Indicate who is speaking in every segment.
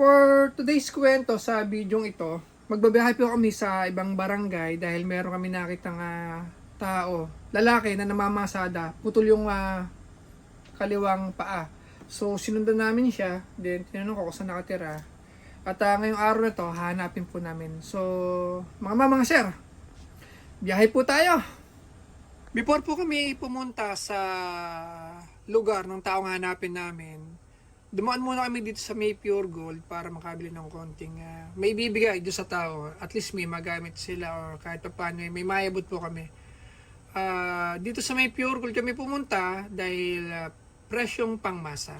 Speaker 1: For today's kwento sa bidyong ito, magbabiyahe po kami sa ibang barangay dahil meron kami nakitang ah, tao, lalaki na namamasada, putol yung ah, kaliwang paa. So sinundan namin siya, then tinanong ko kung saan nakatira. At ah, ngayong araw na to, hanapin po namin. So, mga mama, mga sir, biyahe po tayo. Before po kami pumunta sa lugar ng taong hanapin namin, dumaan muna kami dito sa May Pure Gold para makabili ng konting ah, may bibigay doon sa tao. At least may magamit sila or kahit pa paano, may mayabot po kami. Ah, dito sa May Pure Gold kami pumunta dahil ah, presyong pangmasa.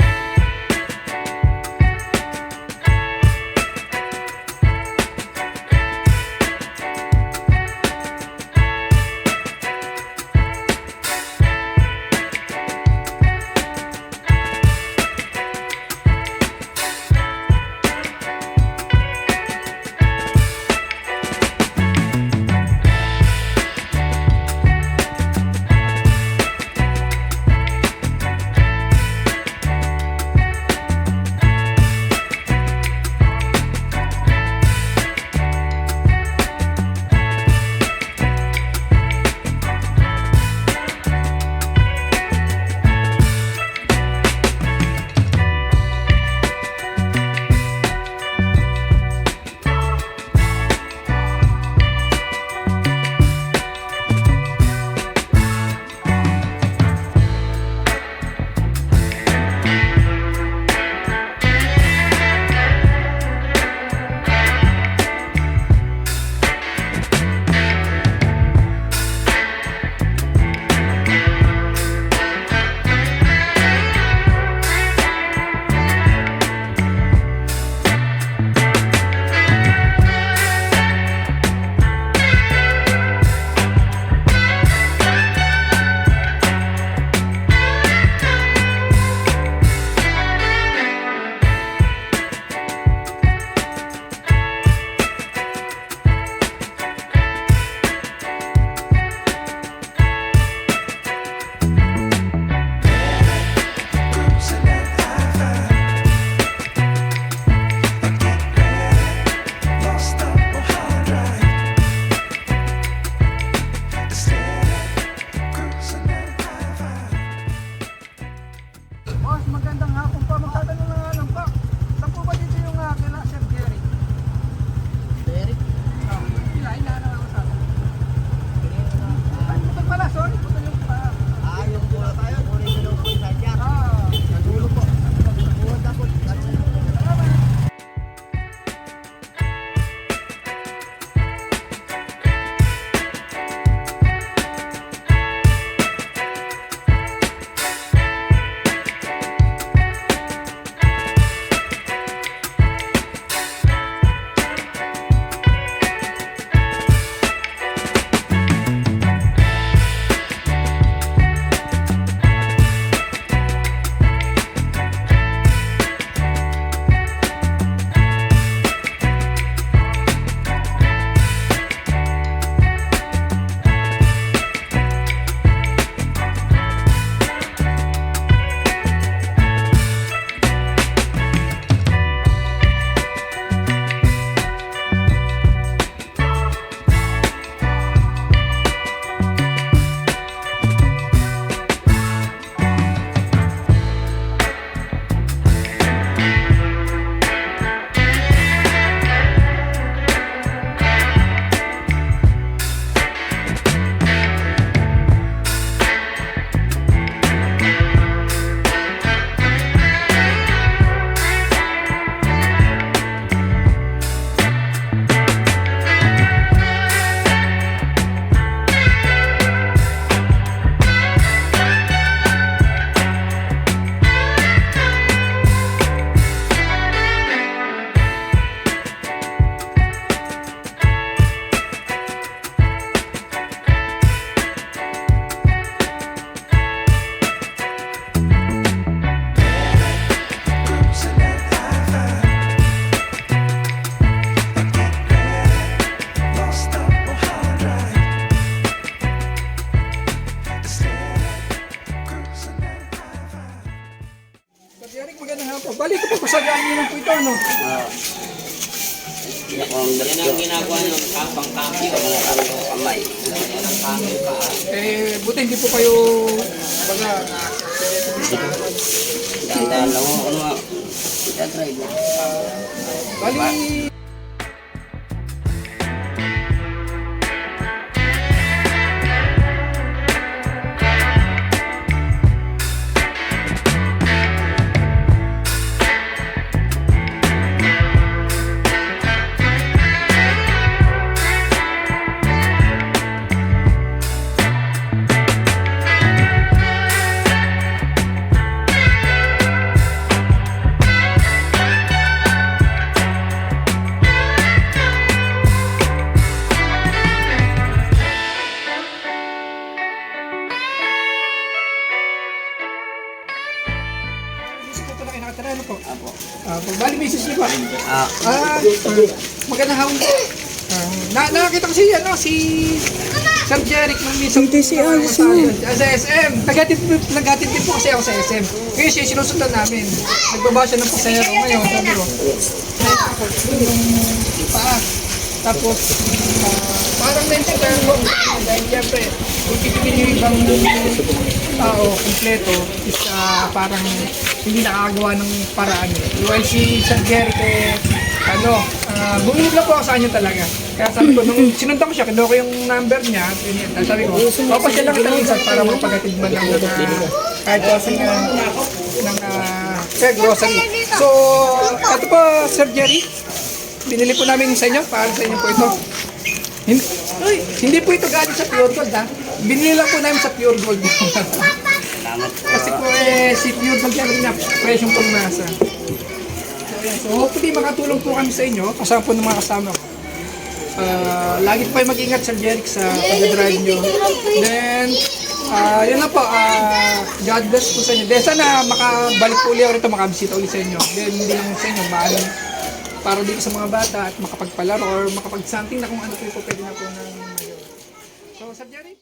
Speaker 2: Yan ang ginagawa ng kapang kaki o mga kami kamay. Yan ang kami pa.
Speaker 1: Eh, buti hindi po kayo, baga,
Speaker 2: Dahan-dahan lang ako. Ano nga? Mo.
Speaker 1: bali, Ah.
Speaker 2: Ah,
Speaker 1: magandang. Ah, na nakakita ko si, ano, si Sir Jeric ng mismo. Hindi si mo. Sa SM. Naghatid, naghatid din po kasi ako sa SM. Kaya siya sinusundan namin. Nagbaba siya ng pasahero ngayon. Sabi ko, paa. Tapos, ah, parang naintindihan ko. Dahil siyempre, kung titigin yung ibang tao, kompleto, is ah, parang hindi nakakagawa ng paraan. While si Sir Jeric, eh, ano, uh, bumilib lang po ako sa kanya talaga. Kaya sabi ko, nung sinundan ko siya, kinuha ko yung number niya. Tapos sabi ko, papasya lang kita minsan para magpagatid man lang ng uh, kahit kasi nga ng uh, eh, grocery. So, ito po, Sir Jerry, binili po namin sa inyo, para sa inyo po ito. Hindi, uy, hindi po ito galing sa Pure Gold ha. Binili lang po namin sa Pure Gold. Kasi po eh, si Pure Gold yan na presyong pangmasa. So, hopefully makatulong po kami sa inyo, kasama po ng mga kasama ko. Ah, lagi po kayo mag-ingat Sir Jeric sa pag-drive nyo. Then, ah yun lang po, ah, God bless po sa inyo. Then sana makabalik po ulit ako rito, makabisita ulit sa inyo. Then hindi lang sa inyo, maano, para dito sa mga bata at makapagpalaro or makapag-something na kung ano po pwede na po ng So, Sir Jeric?